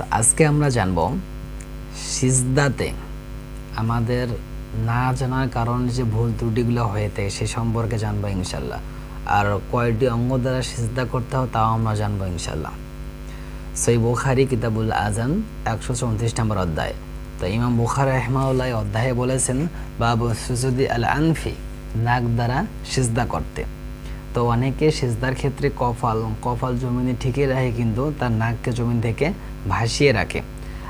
তো আজকে আমরা জানব সিজদাতে আমাদের না জানার কারণে যে ভুল ত্রুটিগুলো হয়ে থাকে সে সম্পর্কে জানব ইনশাল্লাহ আর কয়টি অঙ্গ দ্বারা সিজদা করতে হয় তাও আমরা জানব ইনশাল্লাহ সই বুখারি কিতাবুল আজান একশো চৌত্রিশ নম্বর অধ্যায়। তো ইমাম বুখার রহমাউল্লাহ অধ্যায়ে বলেছেন, বাবু সুজুদি আল আনফি নাক দ্বারা সিজদা করতে। তো অনেকে সিজদার ক্ষেত্রে কফাল কফাল জমিনে ঠিকই রাখে কিন্তু তার নাককে জমিন থেকে ভাসিয়ে রাখে।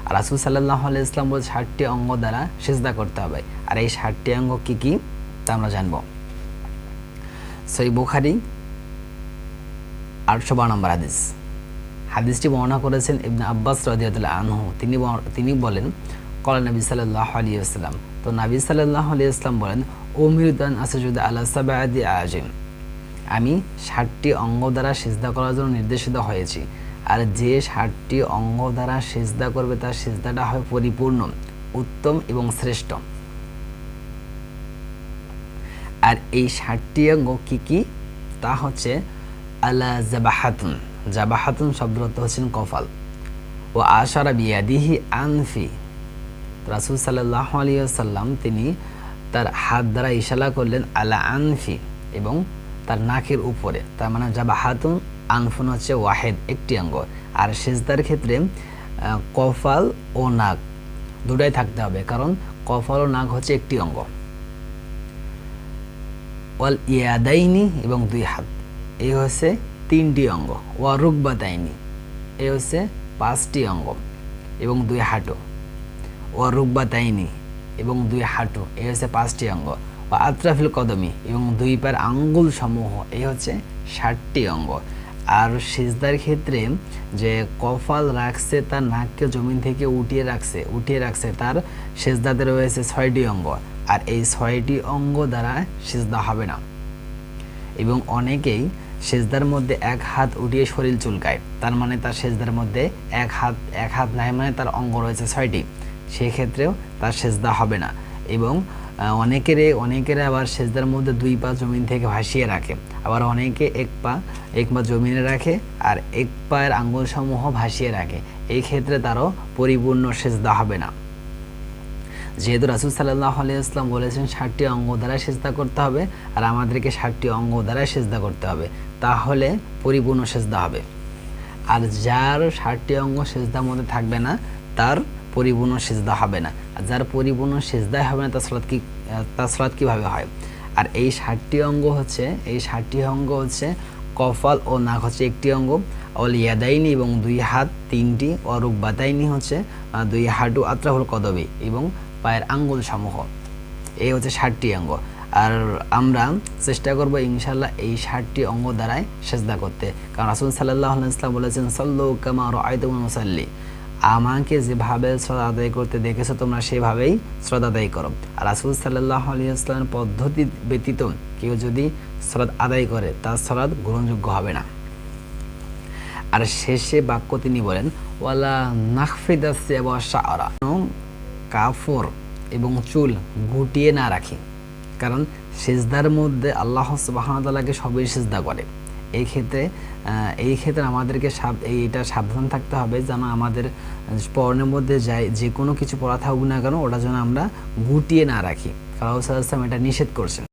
আর রাসুল সাল্লাহ আলাই ইসলাম বলছে ষাটটি অঙ্গ দ্বারা সিজদা করতে হবে। আর এই ষাটটি অঙ্গ কি কি? তা আমরা জানব। সই বুখারি, আটশো বারো নম্বর হাদিস। হাদিসটি বর্ণনা করেছেন ইবনে আব্বাস রাদিয়াতুল্লাহ আনহু। তিনি তিনি বলেন, কলা নবী সাল্লাহ আলী আসসালাম তো নবী সাল্লাহ আলী আসলাম বলেন ওমিরুদ্দান আসাজুদ আল্লাহ সাবাদি আজিম। আমি ষাটটি অঙ্গ দ্বারা সিজদা করার জন্য নির্দেশিত হয়েছি। আর যে ষাটটি অঙ্গ দ্বারা সিজদা করবে, তার সিজদাটা হয় পরিপূর্ণ, উত্তম এবং শ্রেষ্ঠ। আর এই ষাটটি অঙ্গ কি কি? তা হচ্ছে আলা জাবাহাতুন। জাবাহাতুন শব্দ হচ্ছেন কফাল ও আশারা বিয়াদিহি আনফি। রাসুল সাল্লাহ আলিয়াল্লাম তিনি তার হাত দ্বারা ইশারা করলেন আলা আনফি এবং তার নাকের উপরে। তার মানে জাবাহাতুন আনফুন হচ্ছে ওয়াহেদ, একটি অঙ্গ। আর সেজদার ক্ষেত্রে কফাল ও নাক দুটাই থাকতে হবে, কারণ কফাল ও নাক হচ্ছে একটি অঙ্গ। ওয়াল ইয়াদাইনি এবং দুই হাত। এই হচ্ছে তিনটি অঙ্গ। ওয়া রুকবাতাইনি এই হচ্ছে পাঁচটি অঙ্গ এবং দুই হাঁটু। ওয়া রুকবাতাইনি এবং দুই হাঁটু এই হচ্ছে পাঁচটি অঙ্গ। ও আত্রাফিল কদমি এবং দুই পায়ের আঙ্গুল সমূহ, এই হচ্ছে ষাটটি অঙ্গ। আর সিজদার ক্ষেত্রে যে কফাল রাখছে তার নাককে জমিন থেকে উঠিয়ে রাখছে উঠিয়ে রাখছে তার সেজদাতে রয়েছে ছয়টি অঙ্গ। আর এই ছয়টি অঙ্গ দ্বারা সিজদা হবে না। এবং অনেকেই সেজদার মধ্যে এক হাত উঠিয়ে শরীর চুলকায়, তার মানে তার সেজদার মধ্যে এক হাত এক হাত নাই মানে তার অঙ্গ রয়েছে ছয়টি। সেক্ষেত্রেও তার সেজদা হবে না। এবং অনেকেরে অনেকেরে আবার সেজদার মধ্যে দুই পা জমিন থেকে ভাসিয়ে রাখে। আবার অনেকে এক পা এক পা জমিনে রাখে আর এক পায়ের আঙ্গুল সমূহ ভাসিয়ে রাখে। এই ক্ষেত্রে তারও পরিপূর্ণ সেজদা হবে না। যেহেতু রাসুল সাল্লাহ আলিয়াল্লাম বলেছেন ষাটটি অঙ্গ দ্বারা সেজদা করতে হবে আর আমাদেরকে ষাটটি অঙ্গ দ্বারা সেজদা করতে হবে। তাহলে পরিপূর্ণ সেজদা হবে। আর যার ষাটটি অঙ্গ সেজদার মধ্যে থাকবে না, তার পরিপূর্ণ সেজদা হবে না। আর যার পরিপূর্ণ সেজদাই হবে না, তার সলাৎ কি, তার সলাৎ কীভাবে হয়? আর এই ষাটটি অঙ্গ হচ্ছে, এই ষাটটি অঙ্গ হচ্ছে কফাল ও নাক হচ্ছে একটি অঙ্গ, অল ইয়াদাইনি এবং দুই হাত তিনটি, ও রুকবাতাইনি হচ্ছে দুই হাঁটু আত্রাহুল কদবি এবং পায়ের আঙ্গুল সমূহ। এই হচ্ছে ষাটটি অঙ্গ। আর আমরা চেষ্টা করব ইনশাল্লাহ এই ষাটটি অঙ্গ দ্বারাই সেজদা করতে। কারণ রাসুল সাল্লাহ ইসলাম বলেছেন, সল্লু কামার আয়তুম মুসাল্লি। আমাকে যেভাবে শ্রদ্ধা আদায় করতে দেখেছ, তোমরা সেভাবেই শ্রদ্ধা আদায় করো। আর রাসুল সাল্লাহ ইসলামের পদ্ধতি ব্যতীত কেউ যদি শ্রদ্ধ আদায় করে, তার শ্রদ্ধ গ্রহণযোগ্য হবে না। আর শেষে বাক্য তিনি বলেন, ওয়ালা নাকফিদাসে শাহরা কাফর এবং চুল গুটিয়ে না রাখি। কারণ সেজদার মধ্যে আল্লাহ সুবাহতালাকে সবই সেজদা করে। এই ক্ষেত্রে এই ক্ষেত্রে আমাদেরকে এইটা সাবধান থাকতে হবে যেন আমাদের পরনের মধ্যে যাই, যে কোনো কিছু পড়া থাকুক না কেন, ওটা যেন আমরা গুটিয়ে না রাখি। কারণ এটা নিষেধ করছেন।